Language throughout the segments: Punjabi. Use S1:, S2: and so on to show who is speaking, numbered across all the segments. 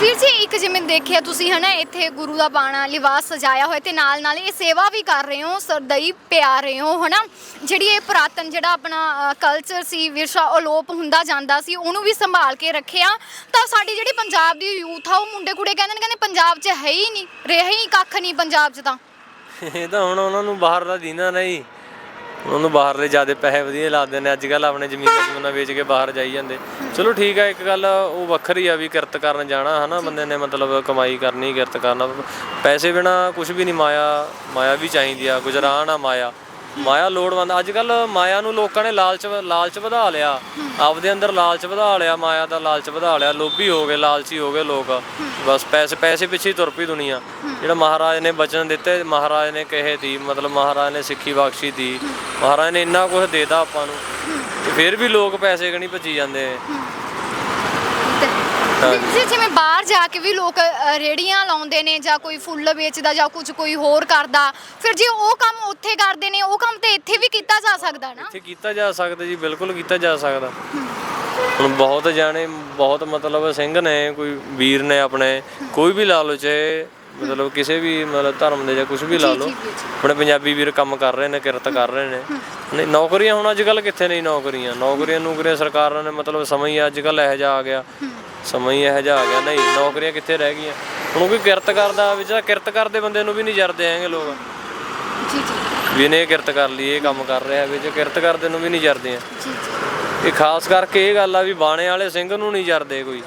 S1: ਵੀਰ ਜੀ, ਇੱਕ ਜਿਵੇਂ ਦੇਖਿਆ, ਤੁਸੀਂ ਹਨਾ ਇੱਥੇ ਗੁਰੂ ਦਾ ਬਾਣਾ, ਲਿਵਾਸ ਸਜਾਇਆ ਹੋਇਆ ਤੇ ਨਾਲ ਨਾਲ ਇਹ ਸੇਵਾ ਵੀ ਕਰ ਰਹੇ ਹੋ ਸਰਦਈ ਪਿਆ ਰਹੇ ਹੋ, ਹਨਾ? ਜਿਹੜੀ ਇਹ ਪੁਰਾਤਨ ਜਿਹੜਾ ਆਪਣਾ ਕਲਚਰ ਸੀ, ਵਿਰਸਾ ਅਲੋਪ ਹੁੰਦਾ ਜਾਂਦਾ ਸੀ, ਉਹਨੂੰ ਵੀ ਸੰਭਾਲ ਕੇ ਰੱਖਿਆ। ਤਾਂ ਸਾਡੀ ਜਿਹੜੀ ਪੰਜਾਬ ਦੀ ਯੂਥ ਆ, ਉਹ ਮੁੰਡੇ ਕੁੜੇ ਕਹਿੰਦੇ ਨੇ, ਕਹਿੰਦੇ ਪੰਜਾਬ 'ਚ ਹੈ ਹੀ ਨਹੀਂ, ਰਿਹਾ ਹੀ ਕੱਖ ਨਹੀਂ ਪੰਜਾਬ 'ਚ ਤਾਂ।
S2: ਇਹ ਤਾਂ ਹੁਣ ਉਹਨਾਂ ਨੂੰ ਬਾਹਰ ਦਾ ਦੀਨਾ ਨਹੀਂ। ਉਹਨੂੰ ਬਾਹਰਲੇ ਜਿਆਦੇ ਪੈਸੇ ਵਧੀਆ ਲਾਦੇ ਨੇ। ਅੱਜ ਕੱਲ ਆਪਣੇ ਜ਼ਮੀਨਾਂ ਜ਼ਮੀਨਾਂ ਵੇਚ ਕੇ ਬਾਹਰ ਜਾਈ ਜਾਂਦੇ। ਚਲੋ ਠੀਕ ਆ, ਇੱਕ ਗੱਲ ਉਹ ਵੱਖਰੀ ਆ ਵੀ ਕਿਰਤ ਕਰਨ ਜਾਣਾ, ਹਨਾ? ਬੰਦੇ ਨੇ ਮਤਲਬ ਕਮਾਈ ਕਰਨੀ, ਕਿਰਤ ਕਰਨਾ। ਪੈਸੇ ਬਿਨਾ ਕੁਝ ਵੀ ਨਹੀਂ, ਮਾਇਆ ਮਾਇਆ ਵੀ ਚਾਹੀਦੀ ਆ, ਗੁਜਰਾਨ ਆ ਮਾਇਆ। ਮਾਇਆ ਲੋੜਵੰਦ, ਅੱਜ ਕੱਲ ਮਾਇਆ ਨੂੰ ਲੋਕਾਂ ਨੇ ਲਾਲਚ ਲਾਲਚ ਵਧਾ ਲਿਆ। ਆਪਦੇ ਅੰਦਰ ਲਾਲਚ ਵਧਾ ਲਿਆ, ਮਾਇਆ ਦਾ ਲਾਲਚ ਵਧਾ ਲਿਆ, ਲੋਭੀ ਹੋ ਗਏ, ਲਾਲਚੀ ਹੋ ਗਏ ਲੋਕ। ਬਸ ਪੈਸੇ ਪੈਸੇ ਪਿੱਛੇ ਹੀ ਤੁਰ ਪਈ ਦੁਨੀਆ। ਜਿਹੜਾ ਮਹਾਰਾਜ ਨੇ ਬਚਨ ਦਿੱਤੇ, ਮਹਾਰਾਜ ਨੇ ਕਹੇ ਦੀ, ਮਤਲਬ ਮਹਾਰਾਜ ਨੇ ਸਿੱਖੀ ਬਖਸ਼ੀ ਦੀ। ਮਹਾਰਾਜ ਨੇ ਇੰਨਾ ਕੁਝ ਦੇਤਾ ਆਪਾਂ ਨੂੰ। ਤੇ ਫਿਰ ਵੀ ਲੋਕ ਪੈਸੇ ਕਣੀ ਭੱਜੀ ਜਾਂਦੇ
S1: ਜੀ ਜਿਵੇਂ ਬਾਹਰ ਜਾ ਕੇ ਵੀ ਲੋਕ ਅ, ਰੇਹੜੀਆਂ ਲਾਉਂਦੇ ਨੇ ਜਾਂ ਕੋਈ ਫੁੱਲ ਵੇਚਦਾ ਜਾਂ ਕੁਝ ਕੋਈ ਹੋਰ ਕਰਦਾ ਫਿਰ ਜੇ ਉਹ ਕੰਮ ਉੱਥੇ ਕਰਦੇ ਨੇ ਉਹ ਕੰਮ ਤੇ ਇੱਥੇ ਵੀ ਕੀਤਾ ਜਾ ਸਕਦਾ ਨਾ?
S2: ਇੱਥੇ ਕੀਤਾ ਜਾ ਸਕਦਾ ਜੀ ਬਿਲਕੁਲ ਕੀਤਾ ਜਾ ਸਕਦਾ। ਹੁਣ ਬਹੁਤ ਜਾਣੇ ਬਹੁਤ ਮਤਲਬ ਸਿੰਘ ਨੇ ਕੋਈ ਵੀਰ ਨੇ ਆਪਣੇ ਕੋਈ ਵੀ ਲਾ ਲਓ ਚਾਹੇ ਮਤਲਬ ਕਿਸੇ ਵੀ ਮਤਲਬ ਧਰਮ ਦੇ ਜਾਂ ਕੁਝ ਵੀ ਲਾ ਲਓ ਆਪਣੇ ਪੰਜਾਬੀ ਵੀਰ ਕੰਮ ਕਰ ਰਹੇ ਨੇ ਕਿਰਤ ਕਰ ਰਹੇ ਨੇ। ਨਹੀਂ ਨੌਕਰੀਆਂ ਹੁਣ ਅੱਜ ਕੱਲ ਕਿੱਥੇ ਨਹੀਂ ਨੌਕਰੀਆਂ ਨੌਕਰੀਆਂ? ਨੌਕਰੀਆਂ ਸਰਕਾਰਾਂ ਨੇ ਮਤਲਬ ਸਮਾਂ ਹੀ ਅੱਜ ਕੱਲ ਇਹੋ ਜਿਹਾ ਆ ਗਿਆ। ਸਮਾਂ ਹੀ ਇਹੋ ਜਿਹਾ ਆ ਗਿਆ। ਨਹੀਂ ਨੌਕਰੀਆਂ ਕਿੱਥੇ ਰਹਿ ਗਈਆਂ? ਹੁਣ ਕੋਈ ਕਿਰਤ ਕਰਦਾ ਵਿੱਚ ਤਾਂ ਕਿਰਤ ਕਰਦੇ ਬੰਦੇ ਨੂੰ ਵੀ ਨਹੀਂ ਜਰਦੇ ਹੈਗੇ ਲੋਕ।
S1: ਜੀ ਜੀ।
S2: ਵੀ ਇਹਨੇ ਇਹ ਕਿਰਤ ਕਰ ਲਈ ਇਹ ਕੰਮ ਕਰ ਰਿਹਾ ਵਿੱਚ ਕਿਰਤ ਕਰਦੇ ਨੂੰ ਵੀ ਨਹੀਂ ਜਰਦੇ ਆ।
S1: ਜੀ ਜੀ।
S2: ਇਹ ਖਾਸ ਕਰਕੇ ਇਹ ਗੱਲ ਆ ਵੀ ਬਾਣੇ ਵਾਲੇ ਸਿੰਘ ਨੂੰ ਨਹੀਂ ਜਰਦੇ ਕੋਈ।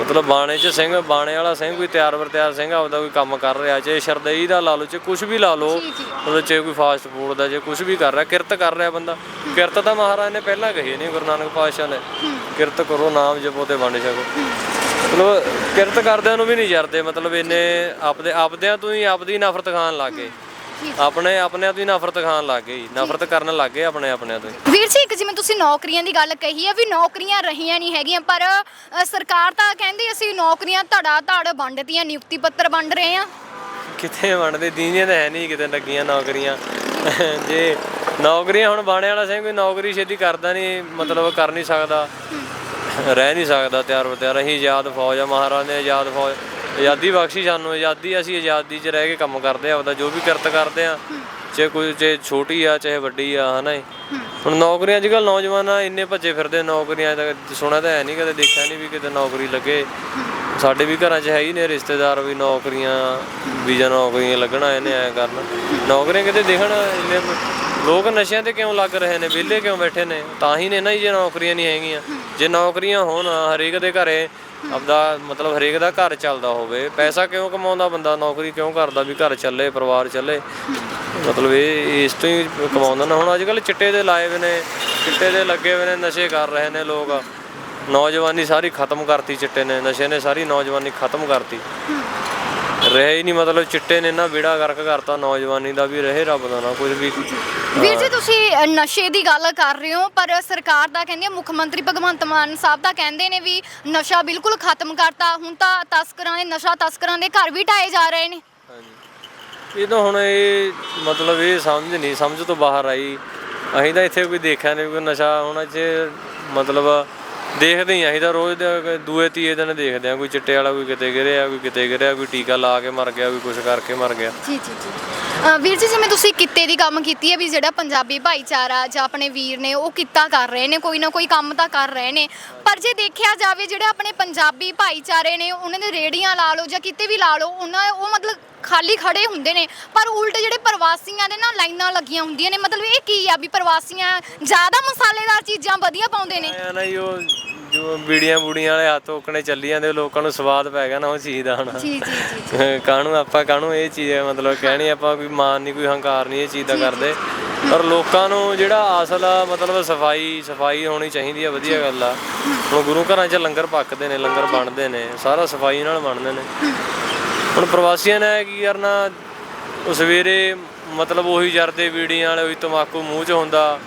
S2: ਮਤਲਬ ਬਾਣੇ 'ਚ ਸਿੰਘ ਬਾਣੇ ਵਾਲਾ ਸਿੰਘ ਕੋਈ ਤਿਆਰ ਵਰ ਤਿਆਰ ਸਿੰਘ ਆਪਦਾ ਕੋਈ ਕੰਮ ਕਰ ਰਿਹਾ ਚਾਹੇ ਸ਼ਰਦਈ ਦਾ ਲਾ ਲਓ ਚਾਹੇ ਕੁਝ ਵੀ ਲਾ ਲਓ
S1: ਜੀ, ਜੀ।
S2: ਮਤਲਬ ਚਾਹੇ ਕੋਈ ਫਾਸਟ ਫੂਡ ਦਾ ਜੇ ਕੁਝ ਵੀ ਕਰ ਰਿਹਾ ਕਿਰਤ ਕਰ ਰਿਹਾ ਬੰਦਾ। ਕਿਰਤ ਤਾਂ ਮਹਾਰਾਜ ਨੇ ਪਹਿਲਾਂ ਕਹੀ ਨਹੀਂ ਗੁਰੂ ਨਾਨਕ ਪਾਤਸ਼ਾਹ ਨੇ। ਕਿਰਤ ਕਰੋ ਨਾਮ ਜਪੋ ਤੇ ਵੰਡ ਛਕੋ। ਮਤਲਬ ਕਿਰਤ ਕਰਦਿਆਂ ਨੂੰ ਵੀ ਨਹੀਂ ਜਰਦੇ ਮਤਲਬ ਇਹਨੇ ਆਪਦੇ ਆਪਦਿਆਂ ਤੋਂ ਹੀ ਆਪਦੀ ਨਫ਼ਰਤ ਖਾਣ ਲੱਗ ਆਪਣੇ ਆਪਣਿਆਂ ਤੋਂ ਹੀ ਨਫ਼ਰਤ ਖਾਣ ਲੱਗ ਗਏ ਜੀ। ਨਫ਼ਰਤ ਕਰਨ ਲੱਗ ਗਏ ਆਪਣੇ ਆਪਣਿਆਂ ਤੋਂ ਹੀ
S1: ਵੀਰ ਜੀ ਇੱਕ ਜਿਵੇਂ ਤੁਸੀਂ ਨੌਕਰੀਆਂ ਦੀ ਗੱਲ ਕਹੀ ਹੈ ਵੀ ਨੌਕਰੀਆਂ ਰਹੀਆਂ ਨਹੀਂ ਹੈਗੀਆਂ ਪਰ ਅ, ਸਰਕਾਰ ਤਾਂ ਕਹਿੰਦੀ ਅਸੀਂ ਨੌਕਰੀਆਂ ਧੜਾ ਧੜ ਵੰਡਤੀਆਂ ਨਿਯੁਕਤੀ ਪੱਤਰ ਵੰਡ ਰਹੇ ਆ
S2: ਕਿਤੇ ਵੰਡਦੇ ਦੀਨੀਆਂ ਤਾਂ ਹੈ ਨਹੀਂ ਕਿਤੇ ਲੱਗੀਆਂ ਨੌਕਰੀਆਂ। ਜੇ ਨੌਕਰੀਆਂ ਹੁਣ ਬਾਣੇ ਵਾਲਾ ਸਿੰਘ ਕੋਈ ਨੌਕਰੀ ਛੇਤੀ ਕਰਦਾ ਨਹੀਂ ਮਤਲਬ ਕਰ ਨਹੀਂ ਸਕਦਾ। ਰਹਿ ਨਹੀਂ ਸਕਦਾ ਤਿਆਰ ਬਤਿਆਰ ਅਸੀਂ ਆਜ਼ਾਦ ਫੌਜ ਆ ਮਹਾਰਾਜ ਨੇ ਆਜ਼ਾਦ ਫੌਜ ਆਜ਼ਾਦੀ ਬਖਸ਼ੀ ਸਾਨੂੰ, ਆਜ਼ਾਦੀ ਅਸੀਂ ਆਜ਼ਾਦੀ 'ਚ ਰਹਿ ਕੇ ਕੰਮ ਕਰਦੇ ਆ ਆਪਦਾ ਜੋ ਵੀ ਕਿਰਤ ਕਰਦੇ ਆ ਚਾਹੇ ਕੋਈ, ਚਾਹੇ ਛੋਟੀ ਆ, ਚਾਹੇ ਵੱਡੀ ਆ, ਹਨਾ ਜੀ। ਹੁਣ ਨੌਕਰੀਆਂ, ਅੱਜ ਕੱਲ ਨੌਜਵਾਨ ਇੰਨੇ ਭੱਜੇ ਫਿਰਦੇ ਨੌਕਰੀਆਂ ਦਾ ਸੁਣਿਆ ਤਾਂ ਹੈ ਨਹੀਂ ਕਦੇ ਦੇਖਿਆ ਨਹੀਂ ਵੀ ਕਿਤੇ ਨੌਕਰੀ ਲੱਗੇ। ਸਾਡੇ ਵੀ ਘਰਾਂ 'ਚ ਹੈ ਹੀ ਨੇ ਰਿਸ਼ਤੇਦਾਰ ਵੀ ਨੌਕਰੀਆਂ ਵੀ ਜਾਂ ਨੌਕਰੀਆਂ ਲੱਗਣਾ ਇਹਨੇ ਐ ਕਰਨਾ। ਨੌਕਰੀਆਂ ਕਿਤੇ ਦੇਖਣ ਇੰਨੇ ਲੋਕ ਨਸ਼ਿਆਂ ਤੇ ਕਿਉਂ ਲੱਗ ਰਹੇ ਨੇ, ਵਿਹਲੇ ਕਿਉਂ ਬੈਠੇ ਨੇ? ਤਾਂ ਹੀ ਨੇ ਨਾ ਜੀ, ਜੇ ਨੌਕਰੀਆਂ ਨਹੀਂ ਹੈਗੀਆਂ। ਜੇ ਨੌਕਰੀਆਂ ਹੋਣ, ਹਰੇਕ ਦੇ ਘਰੇ ਆਪਦਾ ਮਤਲਬ ਹਰੇਕ ਦਾ ਘਰ ਚੱਲਦਾ ਹੋਵੇ। ਪੈਸਾ ਕਿਉਂ ਕਮਾਉਂਦਾ ਬੰਦਾ? ਨੌਕਰੀ ਕਿਉਂ ਕਰਦਾ? ਵੀ ਘਰ ਚੱਲੇ, ਪਰਿਵਾਰ ਚੱਲੇ। ਮਤਲਬ ਇਹ, ਇਸ ਤੋਂ ਹੀ ਕਮਾਉਂਦਾ ਨਾ। ਹੁਣ ਅੱਜ ਕੱਲ ਚਿੱਟੇ ਦੇ ਲਾਏ ਹੋਏ ਨੇ, ਚਿੱਟੇ ਦੇ ਲੱਗੇ ਹੋਏ ਨੇ, ਨਸ਼ੇ ਕਰ ਰਹੇ ਨੇ ਲੋਕ। ਨੌਜਵਾਨੀ ਸਾਰੀ ਖਤਮ ਕਰਤੀ ਚਿੱਟੇ ਨੇ। ਨਸ਼ੇ ਨੇ ਸਾਰੀ ਨੌਜਵਾਨੀ ਖਤਮ ਕਰਤੀ। ਰਹੇ ਹੀ ਨਹੀਂ ਮਤਲਬ ਚਿੱਟੇ ਨੇ ਨਾ ਵਿੜਾ ਗਰਕ ਕਰਤਾ ਨੌਜਵਾਨੀ ਦਾ ਵੀ ਰਹੇ ਰੱਬ ਦਾ ਨਾ ਕੁਝ ਵੀ।
S1: ਵੀਰ ਜੀ ਤੁਸੀਂ ਅ, ਨਸ਼ੇ ਦੀ ਗੱਲ ਕਰ ਰਹੇ ਹੋ ਪਰ ਸਰਕਾਰ ਦਾ ਕਹਿੰਦੀ ਹੈ ਮੁੱਖ ਮੰਤਰੀ ਭਗਵੰਤ ਮਾਨ ਸਾਹਿਬ ਤਾਂ ਕਹਿੰਦੇ ਨੇ ਵੀ ਨਸ਼ਾ ਬਿਲਕੁਲ ਖਤਮ ਕਰਤਾ ਹੁਣ ਤਾਂ ਤਸਕਰਾਂ ਦੇ ਨਸ਼ਾ ਤਸਕਰਾਂ ਦੇ ਘਰ ਵੀ ਢਾਏ ਜਾ ਰਹੇ ਨੇ।
S2: ਹਾਂਜੀ। ਇਹ ਤਾਂ ਹੁਣ ਇਹ ਮਤਲਬ ਇਹ ਸਮਝ ਨਹੀਂ ਸਮਝ ਤੋਂ ਬਾਹਰ ਆਈ। ਅਸੀਂ ਤਾਂ ਇੱਥੇ ਕੋਈ ਦੇਖਿਆ ਨਹੀਂ ਕੋਈ ਨਸ਼ਾ ਹੁਣ ਇੱਥੇ ਮਤਲਬ ਦੇਖਦੇ ਹੀ ਅਸੀਂ ਤਾਂ ਰੋਜ਼ ਦੇ ਦੂਏ ਤੀਏ ਦਿਨ ਦੇਖਦੇ ਆ ਕੋਈ ਚਿੱਟੇ ਵਾਲਾ ਕੋਈ ਕਿਤੇ ਗਿਰਿਆ ਕੋਈ ਕਿਤੇ ਗਿਰਿਆ ਕੋਈ ਟੀਕਾ ਲਾ ਕੇ ਮਰ ਗਿਆ ਕੋਈ ਕੁਛ ਕਰਕੇ ਮਰ ਗਿਆ।
S1: ਜੀ ਜੀ ਜੀ। ਅ, ਵੀਰ ਜੀ ਜਿਵੇਂ ਤੁਸੀਂ ਕਿੱਤੇ ਦੀ ਕੰਮ ਕੀਤੀ ਹੈ ਵੀ ਜਿਹੜਾ ਪੰਜਾਬੀ ਭਾਈਚਾਰਾ ਜਾਂ ਆਪਣੇ ਵੀਰ ਨੇ ਉਹ ਕਿੱਤਾ ਕਰ ਰਹੇ ਨੇ ਕੋਈ ਨਾ ਕੋਈ ਕੰਮ ਤਾਂ ਕਰ ਰਹੇ ਨੇ ਪਰ ਜੇ ਦੇਖਿਆ ਜਾਵੇ ਜਿਹੜੇ ਆਪਣੇ ਪੰਜਾਬੀ ਭਾਈਚਾਰੇ ਨੇ ਉਹਨਾਂ ਦੇ ਰੇੜੀਆਂ ਲਾ ਲਓ ਜਾਂ ਕਿਤੇ ਵੀ ਲਾ ਲਓ ਉਹਨਾਂ ਉਹ ਮਤਲਬ ਖਾਲੀ ਖੜੇ ਹੁੰਦੇ ਨੇ ਪਰ ਉਲਟ ਜਿਹੜੇ ਪ੍ਰਵਾਸੀਆਂ ਦੇ ਨਾ ਲਾਈਨਾਂ ਲੱਗੀਆਂ ਹੁੰਦੀਆਂ ਨੇ ਮਤਲਬ ਇਹ ਕੀ ਆ ਵੀ ਪ੍ਰਵਾਸੀਆਂ ਜ਼ਿਆਦਾ ਮਸਾਲੇਦਾਰ ਚੀਜ਼ਾਂ ਵਧੀਆ ਪਾਉਂਦੇ ਨੇ?
S2: ਆਇਆ ਨਾ ਜੀ ਉਹ ਜੋ ਬੀੜੀਆਂ ਬੂੜੀਆਂ ਵਾਲੇ ਹੱਥ ਓਕਣੇ ਚੱਲੀ ਜਾਂਦੇ ਲੋਕਾਂ ਨੂੰ ਸਵਾਦ ਪੈ ਗਿਆ ਨਾ ਉਹ ਚੀਜ਼ ਦਾ ਹੁਣ
S1: ਜੀ ਜੀ ਜੀ
S2: ਕਾਹਨੂੰ ਆਪਾਂ ਕਾਹਨੂੰ ਇਹ ਚੀਜ਼ ਮਤਲਬ ਕਹਿਣੀ ਆਪਾਂ ਕੋਈ ਮਾਨ ਨਹੀਂ ਕੋਈ ਹੰਕਾਰ ਨਹੀਂ ਇਹ ਚੀਜ਼ ਦਾ ਕਰਦੇ। ਪਰ ਲੋਕਾਂ ਨੂੰ ਜਿਹੜਾ ਅਸਲ ਆ ਮਤਲਬ ਸਫ਼ਾਈ ਸਫ਼ਾਈ ਹੋਣੀ ਚਾਹੀਦੀ ਆ ਵਧੀਆ ਗੱਲ ਆ। ਹੁਣ ਗੁਰੂ ਘਰਾਂ 'ਚ ਲੰਗਰ ਪੱਕਦੇ ਨੇ ਲੰਗਰ ਬਣਦੇ ਨੇ ਸਾਰਾ ਸਫ਼ਾਈ ਨਾਲ ਬਣਦੇ ਨੇ। ਹੁਣ ਪ੍ਰਵਾਸੀਆਂ ਨੇ ਕੀ ਕਰਨਾ? ਸਵੇਰੇ ਮਤਲਬ ਉਹੀ ਜਰਦੇ ਬੀੜੀਆਂ ਵਾਲੇ ਉਹੀ ਤਮਾਕੂ ਮੂੰਹ 'ਚ ਹੁੰਦਾ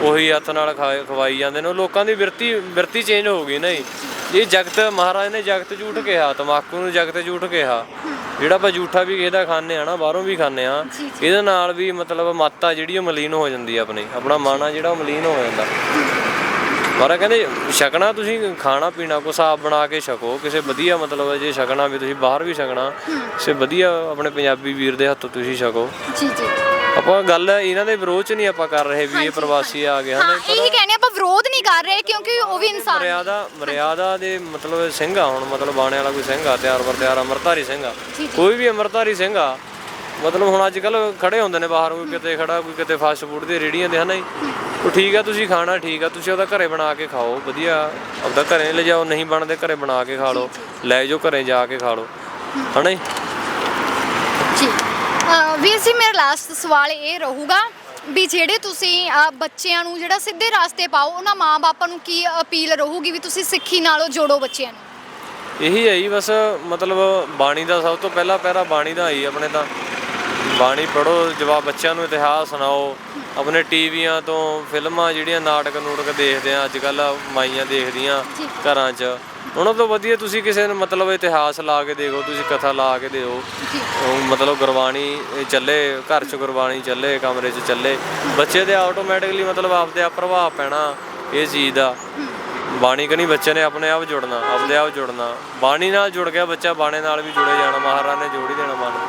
S2: ਉਹੀ ਹੱਥ ਨਾਲ ਖਵਾਈ ਜਾਂਦੇ ਨੇ। ਉਹ ਲੋਕਾਂ ਦੀ ਵਿਰਤੀ ਵਿਰਤੀ ਚੇਂਜ ਹੋ ਗਈ ਨਾ ਜੀ। ਇਹ ਜਗਤ ਮਹਾਰਾਜ ਨੇ ਜਗਤ ਝੂਠ ਕਿਹਾ ਤਮਾਕੂ ਨੂੰ ਜਗਤ ਝੂਠ ਕਿਹਾ। ਜਿਹੜਾ ਆਪਾਂ ਝੂਠਾ ਵੀ ਕਿਸੇ ਦਾ ਖਾਂਦੇ ਆ ਨਾ ਬਾਹਰੋਂ ਵੀ ਖਾਂਦੇ ਆ ਇਹਦੇ ਨਾਲ ਵੀ ਮਤਲਬ ਮੱਤ ਜਿਹੜੀ ਉਹ ਮਲੀਨ ਹੋ ਜਾਂਦੀ ਆ ਆਪਣੀ। ਆਪਣਾ ਮਨ ਆ ਜਿਹੜਾ ਉਹ ਮਲੀਨ ਹੋ ਜਾਂਦਾ। ਪਰ ਕਹਿੰਦੇ ਛਕਣਾ ਤੁਸੀਂ ਖਾਣਾ ਪੀਣਾ ਕੋ ਹਿਸਾਬ ਬਣਾ ਕੇ ਛਕੋ ਕਿਸੇ ਵਧੀਆ ਮਤਲਬ ਜੇ ਛਕਣਾ ਵੀ ਤੁਸੀਂ ਬਾਹਰ ਵੀ ਛਕਣਾ ਕਿਸੇ ਵਧੀਆ ਆਪਣੇ ਪੰਜਾਬੀ ਵੀਰ ਦੇ ਹੱਥੋਂ ਤੁਸੀਂ ਛਕੋ।
S1: ਜੀ ਜੀ।
S2: ਆਪਾਂ ਗੱਲ ਇਹਨਾਂ ਦੇ ਵਿਰੋਧ ਚ ਨਹੀਂ ਆਪਾਂ ਕਰ ਰਹੇ ਵੀ ਇਹ ਪ੍ਰਵਾਸੀ ਆ ਗਏ ਹਨ?
S1: ਹਾਂ ਇਹੀ ਕਹਿੰਦੇ ਆਪਾਂ ਵਿਰੋਧ ਨਹੀਂ ਕਰ ਰਹੇ ਕਿਉਂਕਿ ਉਹ ਵੀ ਇਨਸਾਨ
S2: ਮਰਿਆਦਾ ਮਰਿਆਦਾ ਦੇ ਮਤਲਬ ਸਿੰਘ ਆ ਹੁਣ ਮਤਲਬ ਬਾਣੇ ਵਾਲਾ ਕੋਈ ਸਿੰਘ ਆ ਤਿਆਰ ਬਰ ਤਿਆਰ ਅਮਰਧਾਰੀ ਸਿੰਘ ਆ। ਕੋਈ ਵੀ ਅਮਰਧਾਰੀ ਸਿੰਘ ਆ ਮਤਲਬ ਹੁਣ ਅੱਜ ਕੱਲ ਖੜੇ ਹੁੰਦੇ ਨੇ ਬਾਹਰ ਕੋਈ ਕਿਤੇ ਖੜਾ ਕੋਈ ਕਿਤੇ ਫਾਸਟ ਫੂਡ ਦੀ ਰੇੜੀਆਂ ਦੇ ਹਨਾ ਉਹ ਠੀਕ ਆ ਤੁਸੀਂ ਖਾਣਾ ਠੀਕ ਆ ਤੁਸੀਂ ਉਹਦਾ ਘਰੇ ਬਣਾ ਕੇ ਖਾਓ ਵਧੀਆ। ਆਪਦਾ ਘਰੇ ਲਿਜਾਓ ਨਹੀਂ ਬਣਦੇ ਘਰੇ ਬਣਾ ਕੇ ਖਾ ਲਓ ਲੈ ਜਾਓ ਘਰੇ ਜਾ ਕੇ ਖਾ ਲਓ। ਹਨਾ ਜੀ?
S1: ਜੀ। ਅਹ ਵੀਰ ਜੀ ਮੇਰਾ ਲਾਸਟ ਸਵਾਲ ਇਹ ਰਹੂਗਾ ਵੀ ਜਿਹੜੇ ਤੁਸੀਂ ਅਹ ਬੱਚਿਆਂ ਨੂੰ ਜਿਹੜਾ ਸਿੱਧੇ ਰਾਸਤੇ ਪਾਓ ਉਹਨਾਂ ਮਾਂ-ਬਾਪਾਂ ਨੂੰ ਕੀ ਅਪੀਲ ਰਹੂਗੀ ਵੀ ਤੁਸੀਂ ਸਿੱਖੀ ਨਾਲੋਂ ਜੋੜੋ ਬੱਚਿਆਂ ਨੂੰ?
S2: ਇਹੀ ਹੈ ਜੀ ਬਸ ਮਤਲਬ ਬਾਣੀ ਦਾ ਸਭ ਤੋਂ ਪਹਿਲਾ ਪਹਿਰਾ ਬਾਣੀ ਦਾ ਹੀ ਆਪਣੇ ਤਾਂ। ਬਾਣੀ ਪੜੋ ਜਵਾਬ ਬੱਚਿਆਂ ਨੂੰ ਇਤਿਹਾਸ ਸੁਣਾਓ। ਆਪਣੇ ਟੀਵੀਆਂ ਤੋਂ ਫਿਲਮਾਂ ਜਿਹੜੀਆਂ ਨਾਟਕ ਨੂਟਕ ਦੇਖਦੇ ਆ ਅੱਜ ਕੱਲ ਮਾਈਆਂ ਦੇਖਦੀਆਂ। ਘਰਾਂ 'ਚ। ਉਹਨਾਂ ਤੋਂ ਵਧੀਆ ਤੁਸੀਂ ਕਿਸੇ ਨੂੰ ਮਤਲਬ ਇਤਿਹਾਸ ਲਾ ਕੇ ਦੇਖੋ ਤੁਸੀਂ ਕਥਾ ਲਾ ਕੇ ਦਿਓ। ਮਤਲਬ ਗੁਰਬਾਣੀ ਚੱਲੇ ਘਰ 'ਚ ਗੁਰਬਾਣੀ ਚੱਲੇ ਕਮਰੇ 'ਚ ਚੱਲੇ। ਬੱਚੇ ਦੇ ਆਟੋਮੈਟਿਕਲੀ ਮਤਲਬ ਆਪਦੇ ਆਪ ਪ੍ਰਭਾਵ ਪੈਣਾ ਇਹ ਚੀਜ਼ ਦਾ। ਬਾਣੀ ਕਨੀ ਬੱਚੇ ਨੇ ਆਪਣੇ ਆਪ ਜੁੜਨਾ ਆਪਦੇ ਆਪ ਜੁੜਨਾ। ਬਾਣੀ ਨਾਲ ਜੁੜ ਗਿਆ ਬੱਚਾ ਬਾਣੇ ਨਾਲ ਵੀ ਜੁੜੇ ਜਾਣਾ ਮਹਾਰਾਜ ਨੇ ਜੋੜ ਹੀ ਦੇਣਾ ਮਨ